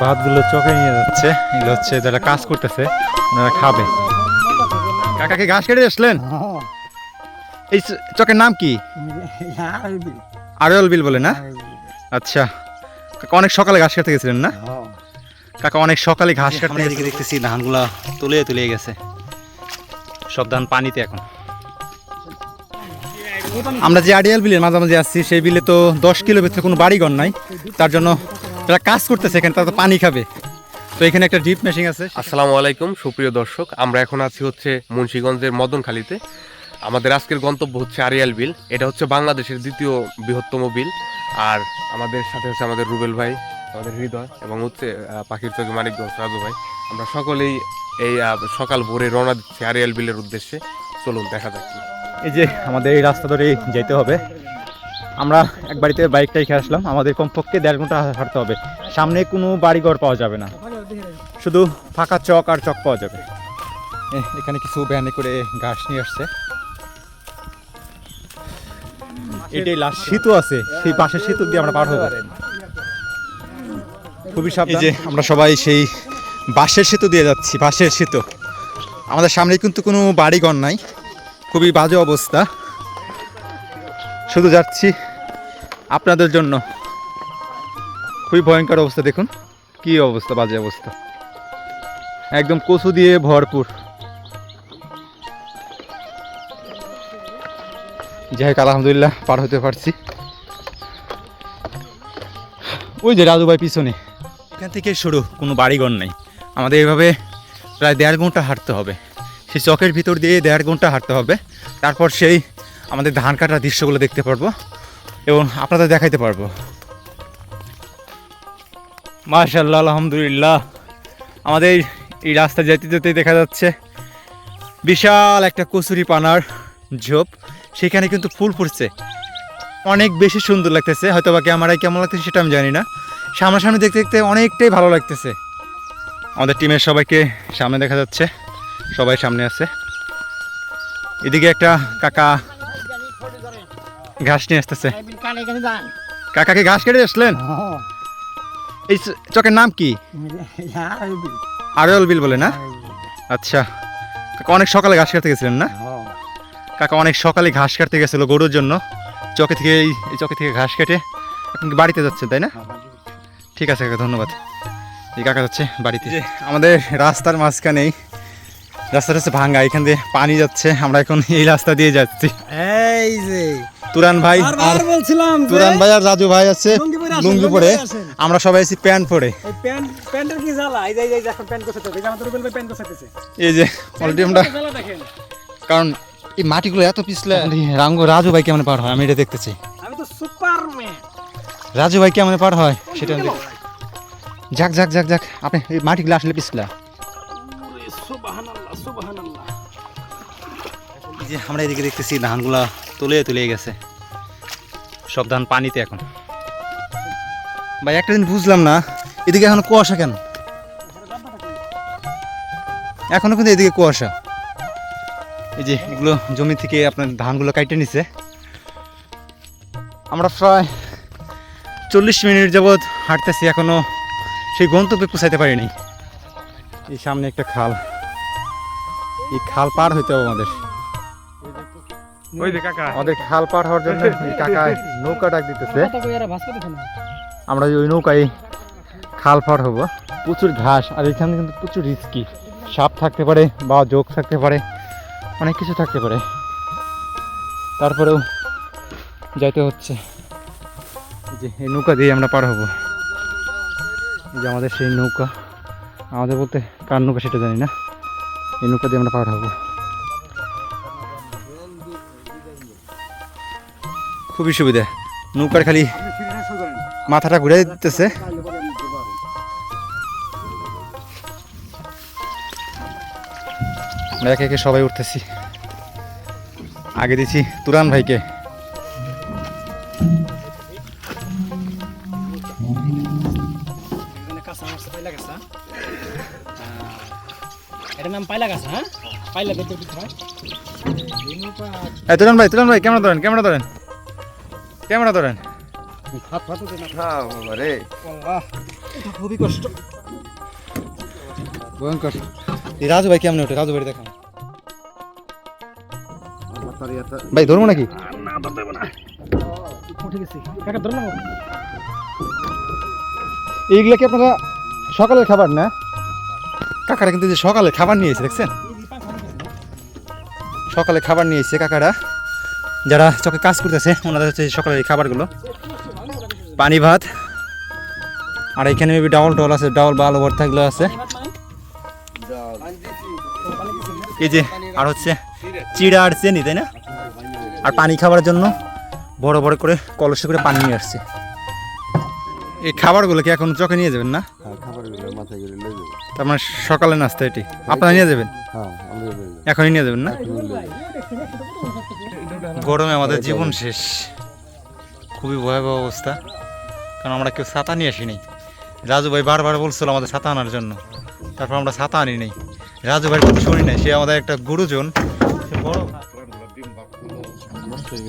ভাতগুলো চকে নিয়ে যাচ্ছে। এগুলো হচ্ছে যারা কাজ করতেছে ওনারা খাবে। কাকাকে ঘাস কেটে আসলেন? এই চ- চকের নাম কি? আরল বিল বলে না? আচ্ছা। কাকা অনেক সকালে ঘাস কাটতে গেছিলেন না? কাকা অনেক সকালে ঘাস কাটতে এদিকে দেখতেছি ধানগুলা তুলে তুলে গেছে। সব ধান পানিতে এখন। আমরা যে আড়িয়াল বিলের মাঝামাঝি আসছি সেই বিলে তো দশ কিলো ভিতরে কোনো বাড়িঘর নাই। তার জন্য যারা কাজ করতেছে এখানে তারা তো পানি খাবে। তো এখানে একটা ডিপ মেশিন আছে। আসসালামু আলাইকুম সুপ্রিয় দর্শক আমরা এখন আছি হচ্ছে মুন্সিগঞ্জের মদনখালীতে। আমাদের আজকের গন্তব্য হচ্ছে আরিয়াল বিল এটা হচ্ছে বাংলাদেশের দ্বিতীয় বৃহত্তম বিল। আর আমাদের সাথে হচ্ছে আমাদের রুবেল ভাই আমাদের হৃদয় এবং হচ্ছে আহ, পাখির চোখে মানিকগঞ্জ রাজু ভাই। আমরা সকলেই এই সকাল ভোরে রওনা দিচ্ছি আরিয়াল বিলের উদ্দেশ্যে। চলুন দেখা যাক এই যে আমাদের এই রাস্তা ধরে যেতে হবে। আমরা এক বাড়িতে বাইকটা রেখে আসলাম। আমাদের কমপক্ষে দেড় ঘণ্টা হাঁটতে হবে। সামনে কোনো বাড়িঘর পাওয়া যাবে না। শুধু ফাঁকা চক আর চক পাওয়া যাবে। এখানে কিছু ভ্যানে করে ঘাস নিয়ে আসছে। এটাই লাস্ট সেতু আছে। সেই পাশের সেতু দিয়ে আমরা পার হব। খুবই সাবধান। যে আমরা সবাই সেই বাঁশের সেতু দিয়ে যাচ্ছি, বাঁশের সেতু। আমাদের সামনে কিন্তু কোনো বাড়িঘর নাই। খুবই বাজে অবস্থা। শুধু যাচ্ছি। আপনাদের জন্য। খুবই ভয়ঙ্কর অবস্থা, দেখুন। কি অবস্থা, বাজে অবস্থা। একদম কচু দিয়ে ভরপুর। যাই আলহামদুলিল্লাহ, পার হতে পারছি। ওই যে রাজু ভাই পিছনে। এখান থেকে শুরু, কোনো বাড়িঘর নেই। আমাদের এইভাবে প্রায় দেড় ঘণ্টা হাঁটতে হবে। সেই চকের ভিতর দিয়ে দেড় ঘণ্টা হাঁটতে হবে। তারপর সেই আমাদের ধান কাটার দৃশ্যগুলো দেখতে পারব। এবং আপনাদের দেখাইতে পারব। মাশাল্লাহ আলহামদুলিল্লাহ। আমাদের এই রাস্তা যেতে যেতে দেখা যাচ্ছে, বিশাল একটা কচুরি পানার ঝোপ। সেখানে কিন্তু ফুল ফুটছে। অনেক বেশি সুন্দর লাগতেছে হয়তো বা ক্যামেরায় কেমন লাগতেছে সেটা আমি জানি না। সামনাসামনি দেখতে দেখতে অনেকটাই ভালো লাগতেছে। আমাদের টিমের সবাইকে সামনে দেখা যাচ্ছে, সবাই সামনে আছে। এদিকে একটা কাকা ঘাস নিয়ে আসতেছে। কাকাকে ঘাস কেটে আসলেন? এই চকের নাম কি? আরল বিল। বলে না? আচ্ছা। কাকা অনেক সকালে ঘাস কাটতে গেছিলেন না? কাকা অনেক সকালে ঘাস কাটতে গেছিল গরুর জন্য। চকে থেকে এই চকে থেকে ঘাস কেটে এখন বাড়িতে যাচ্ছে তাই না? ঠিক আছে কাকা ধন্যবাদ। এই কাকা যাচ্ছে বাড়িতে। আমাদের রাস্তার মাঝখানেই রাস্তাটা হচ্ছে ভাঙ্গা এখান দিয়ে পানি যাচ্ছে আমরা এখন এই রাস্তা দিয়ে যাচ্ছি। এই যে। তুরান ভাই আর বলছিলাম তুরান ভাই আর রাজু ভাই আছে লুঙ্গি পরে। আমরা সবাই আছি প্যান্ট পরে। প্যান্টের কি জ্বালা? এই যে এই যে এখন প্যান্ট যে আমাদের রুবেল ভাই প্যান্ট কোথাতেছে এই যে অলরেডি আমরা জ্বালা দেখেন। কারণ এই মাটিগুলো এত পিছলে রাঙ্গ রাজু ভাই কেমন পার হয়? আমি এটা দেখতেছি। আমি তো সুপারম্যান। রাজু ভাই কেমন পার হয়? সেটা আমি যাক যাক যাক যাক। আপনি এই মাটিগুলো আসলে পিছলা। যে আমরা এদিকে দেখতেছি ধানগুলা তুলে তুলে গেছে। সব ধান পানিতে এখন। ভাই, একটা দিন বুঝলাম না, এদিকে এখন কুয়াশা কেন? এখনও কিন্তু এদিকে কুয়াশা। এই যে এগুলো জমি থেকে আপনার ধানগুলো কাটে নিছে। আমরা প্রায় চল্লিশ মিনিট যাবৎ হাঁটতেছি, এখনও সেই গন্তব্যে পৌঁছাইতে পারিনি এই সামনে একটা খাল। এই খাল পার হইতে হবে আমাদের। ওই যে কাকা। আমাদের খাল পার হওয়ার জন্য কাকা নৌকা ডাক দিতেছে। আমরা ওই নৌকায় খাল পার হব। প্রচুর ঘাস আর এখানে কিন্তু প্রচুর রিস্কি। সাপ থাকতে পারে বা যোগ থাকতে পারে অনেক কিছু থাকতে পারে। তারপরেও যাইতে হচ্ছে। যে এই নৌকা দিয়ে আমরা পার হব। যে আমাদের সেই নৌকা। আমাদের বলতে কার নৌকা সেটা জানি না। এই নৌকা দিয়ে আমরা পার হব। খুবই সুবিধা। নৌকার খালি মাথাটা ঘুরে দিতেছে। আমরা একে একে সবাই উঠতেছি। আগে দিছি তুরান ভাইকে। গাছা হ্যাঁ? কি ভাই তুরান ভাই তুরান ভাই ক্যামেরা ধরেন ক্যামেরা ধরেন। ক্যামেরা ধরেন। হাত ফাটো দে না রে আল্লাহ খুবই কষ্ট। ভয়ঙ্কর। এই রাজু ভাই কেমন ওঠে? রাজু ভাই দেখান। ভাই ধরবো নাকি? উঠে গেছি কাকা ধরো না এইগুলো কি আপনারা সকালের খাবার না? কাকারা কিন্তু যে সকালে খাবার নিয়েছে দেখছেন? সকালে খাবার নিয়েছে কাকারা যারা চকে কাজ করতেছে ওনাদের হচ্ছে সকালের এই খাবারগুলো। পানি ভাত আর এখানে মেবি ডাউল টল আছে ডাউল বা আলু এগুলো আছে। এই যে আর হচ্ছে চিড়া আর চেনি তাই না? আর পানি খাবার জন্য বড় বড় করে কলসে করে পানি নিয়ে আসছে। এই খাবারগুলো কি এখন চকে নিয়ে যাবেন না? তার মানে সকালে নাস্তা এটি। আপনারা নিয়ে যাবেন? এখনই নিয়ে যাবেন না? গরমে আমাদের জীবন শেষ। খুবই ভয়াবহ অবস্থা। কারণ আমরা কেউ ছাতা নিয়ে আসিনি। রাজু ভাই বারবার বলছিল আমাদের ছাতা আনার জন্য। তারপর আমরা ছাতা আনি নাই। রাজু ভাই কথা শুনি নাই। সে আমাদের একটা গুরুজন। বড়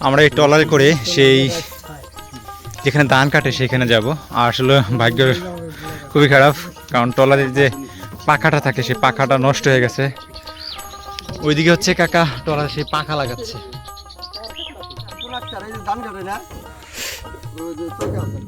আমরা এই ট্রলারে করে সেই যেখানে ধান কাটে সেখানে যাব। আর আসলে ভাগ্য খুবই খারাপ। কারণ ট্রলারের যে পাখাটা থাকে সেই পাখাটা নষ্ট হয়ে গেছে। ওইদিকে হচ্ছে কাকা ট্রলারে সেই পাখা লাগাচ্ছে। ধান কাটে না। চোখে আছে।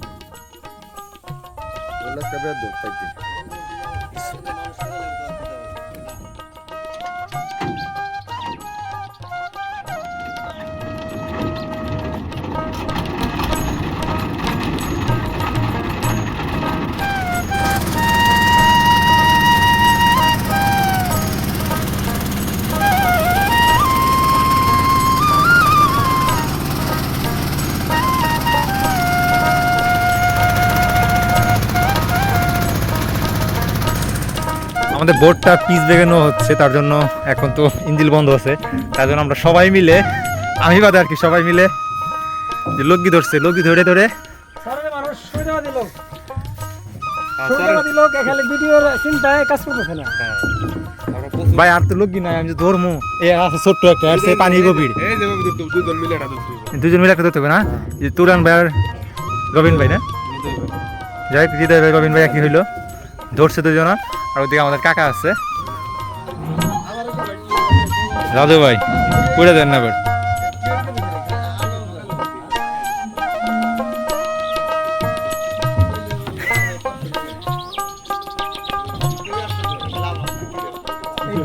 আমাদের বোটটা পিচ বেগানো হচ্ছে তার জন্য এখন তো ইঞ্জিল বন্ধ আছে। তার জন্য আমরা সবাই মিলে আমি বাদে আর কি সবাই মিলে যে লগি ধরছে লগি ধরে ধরে। করতেছে না। ভাই আর তো লগি নাই আমি যে ধরমু এ আছে ছোট্ট একটা আর সে পানি গভীর। দুজন মিলে ধরতে হবে। একটা ধরতে হবে না? যে তুরান ভাই আর রবিন ভাই না? যাই হোক, হৃদয় ভাই রবিন ভাই একই হইল। ধরছে দুজন। আর ওদিকে আমাদের কাকা আছে। রাজু ভাই পুরে দেন না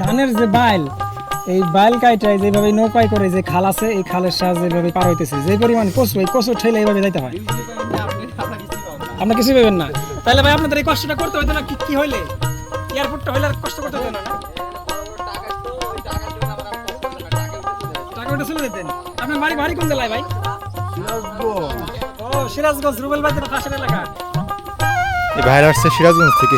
ধানের যে বাইল এই বাইল কাইটায় যেভাবে নৌকায় করে যে খাল আছে এই খালের সাহায্যে যেভাবে পার হইতেছে যে পরিমাণ কচু এই কচু ঠেলে এইভাবে যাইতে হয়। আপনি কিছু পাবেন না। তাহলে ভাই আপনাদের এই কষ্টটা করতে হইতো না কি কি হইলে? এয়ারপোর্টটা হইলে কষ্ট করতে হতো না। চলে বাড়ি বাড়ি কোন জেলায় ভাই? সিরাজগঞ্জ রুবেল ভাই পাশের এলাকা। এই ভাইরা আসছে সিরাজগঞ্জ থেকে।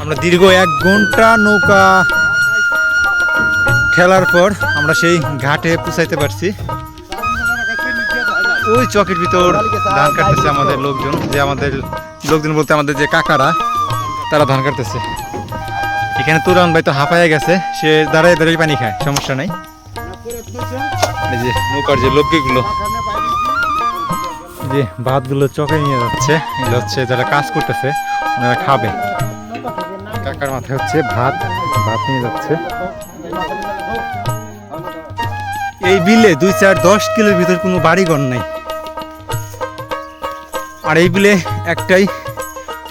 আমরা দীর্ঘ এক ঘণ্টা নৌকা ঠেলার পর আমরা সেই ঘাটে পৌঁছাইতে পারছি। ওই চকের ভিতর ধান কাটতেছে আমাদের লোকজন, যে আমাদের লোকজন বলতে আমাদের যে কাকারা, তারা ধান কাটতেছে। এখানে তুরান ভাই তো হাঁপাইয়া গেছে, সে দাঁড়ায় দাঁড়িয়ে পানি খায়, সমস্যা নাই। এই যে নৌকার যে লোকগুলো যে ভাতগুলো চকে নিয়ে যাচ্ছে, এগুলো হচ্ছে যারা কাজ করতেছে, ওনারা খাবে। কাকার মাথায় হচ্ছে ভাত ভাত নিয়ে যাচ্ছে। এই বিলে দুই চার দশ কিলোর ভিতর কোনো বাড়িঘর নাই। আর এই বিলে একটাই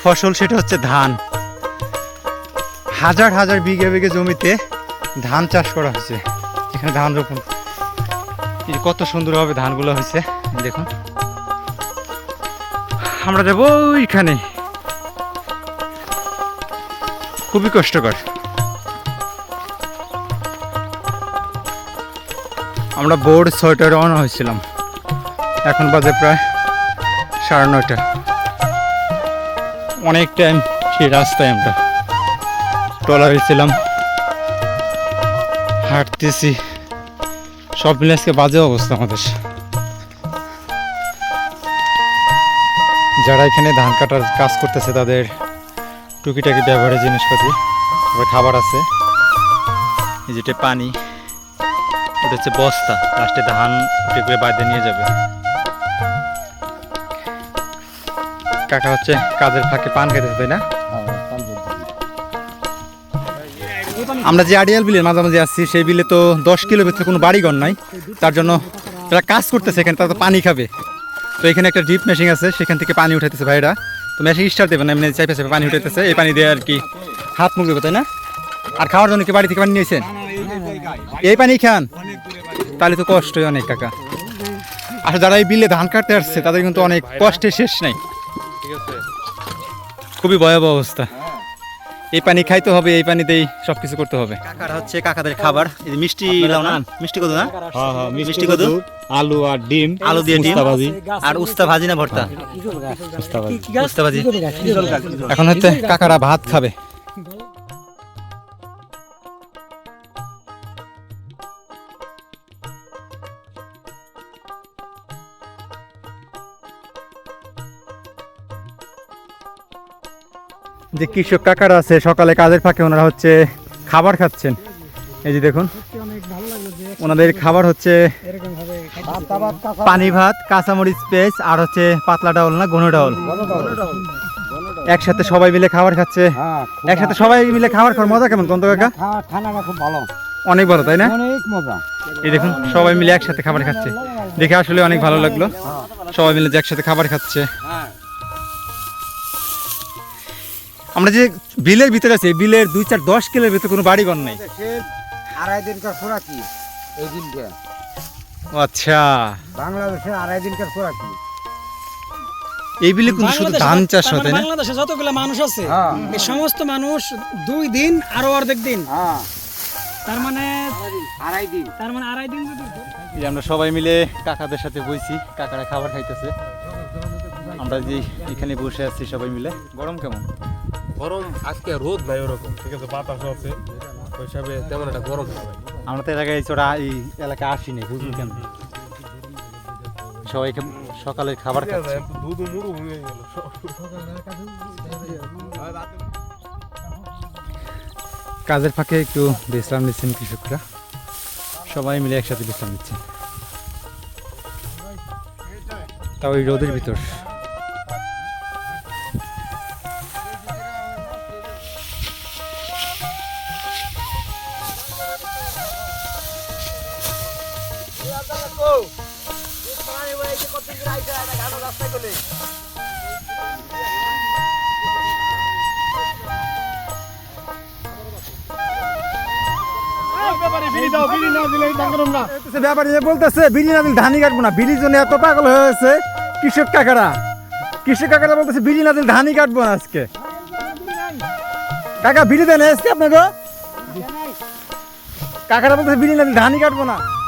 ফসল, সেটা হচ্ছে ধান। হাজার হাজার বিঘে বিঘে জমিতে ধান চাষ করা হয়েছে। এখানে ধান রোপণ। কত সুন্দরভাবে ধানগুলো হয়েছে, দেখুন। আমরা যাব ওইখানে। খুবই কষ্টকর। আমরা বোর্ড ছয়টা রওনা হয়েছিলাম। এখন বাজে প্রায় সাড়ে নয়টা। অনেক টাইম সেই রাস্তায় আমরা ট্রলারে হয়েছিলাম হাঁটতেছি। সব মিলে আজকে বাজে অবস্থা আমাদের। যারা এখানে ধান কাটার কাজ করতেছে তাদের টুকিটাকি ব্যবহারের জিনিসপাতি খাবার আছে। এই যেটা পানি। ওটা হচ্ছে বস্তা। লাস্টে ধান উঠে করে বাইরে নিয়ে যাবে। কাকা হচ্ছে কাজের ফাঁকে পান খেতে তাই না? আমরা যে আড়িয়াল বিলের মাঝামাঝি আসছি, সেই বিলে তো দশ কিলো ভিতরে কোনো বাড়িঘর নাই। তার জন্য যারা কাজ করতেছে এখানে, তারা তো পানি খাবে। তো এখানে একটা ডিপ মেশিন আছে, সেখান থেকে পানি উঠাইতেছে ভাইরা। তো মেশিন স্টার্ট দেবে না, এমনি চাইপে চাইপে পানি উঠাইতেছে। এই পানি দিয়ে আর কি হাত মুখ দেবে তাই না? আর খাওয়ার জন্য কি বাড়ি থেকে পানি নিয়েছেন? এই পানি খান। তাহলে তো কষ্টই অনেক কাকা। আর যারা এই বিলে ধান কাটতে আসছে তাদের কিন্তু অনেক কষ্টের শেষ নাই। খুবই ভয়াবহ অবস্থা। এই পানি খাইতে হবে এই পানিতেই সবকিছু করতে হবে। কাকার হচ্ছে কাকাদের খাবার। এই মিষ্টি লাও না। মিষ্টি কত না? মিষ্টি কদু? আলু আর ডিম আলু দিয়ে ডিম। ভাজি আর উস্তা ভাজি না ভর্তা? উস্তা ভাজি। এখন হচ্ছে কাকারা ভাত খাবে। যে কৃষক কাকারা আছে সকালে কাজের ফাঁকে ওনারা হচ্ছে খাবার খাচ্ছেন। এই যে দেখুন ভালো ওনাদের খাবার হচ্ছে পানি ভাত কাঁচামরিচ পেস্ট আর হচ্ছে পাতলা ডাউল না ঘন ডাউল। একসাথে সবাই মিলে খাবার খাচ্ছে। একসাথে সবাই মিলে খাবার খাওয়ার মজা কেমন কন্ত কাকা? খুব ভালো। অনেক বড় তাই না? অনেক মজা। এই দেখুন সবাই মিলে একসাথে খাবার খাচ্ছে। দেখে আসলে অনেক ভালো লাগল। সবাই মিলে যে একসাথে খাবার খাচ্ছে। আমরা যে বিলের ভিতরে আছি এই বিলের দুই চার দশ কিলোর ভিতরে কোনো বাড়ি ঘর নেই আড়াই দিনকার খোরাকি এই দিনকে। আচ্ছা। বাংলাদেশের আড়াই দিনকার খোরাকি এই বিলে কিন্তু শুধু ধান চাষ হয় তাই না? বাংলাদেশে যতগুলো মানুষ আছে হ্যাঁ। এই সমস্ত মানুষ দুই দিন আরও অর্ধেক দিন। হ্যাঁ। তার মানে আড়াই দিন তার মানে আড়াই দিন আমরা সবাই মিলে কাকাদের সাথে বইছি কাকারা খাবার খাইতেছে। আমরা যে এখানে বসে আছি সবাই মিলে গরম কেমন? গরম আজকে রোদ নাই ওরকম। ঠিক আছে বাতাস আছে। ওই হিসাবে তেমন একটা গরম আমরা তো এলাকায় চোরা এই এলাকায় আসিনি বুঝুন কেন সবাই খে- সকালে খাবার খাচ্ছে। দুধ মুড়ু হয়ে গেল। কাজের ফাঁকে একটু বিশ্রাম নিচ্ছেন কৃষকরা। সবাই মিলে একসাথে বিশ্রাম নিচ্ছে তাও ওই রোদের ভিতর। ধানই না। হয়েছে কৃষক কাকারা। কৃষক বলতেছে, বিড়ি না দিলে না আজকে। কাকা আপনাকে? কাকারা বলতেছে ধানই কাটবো না।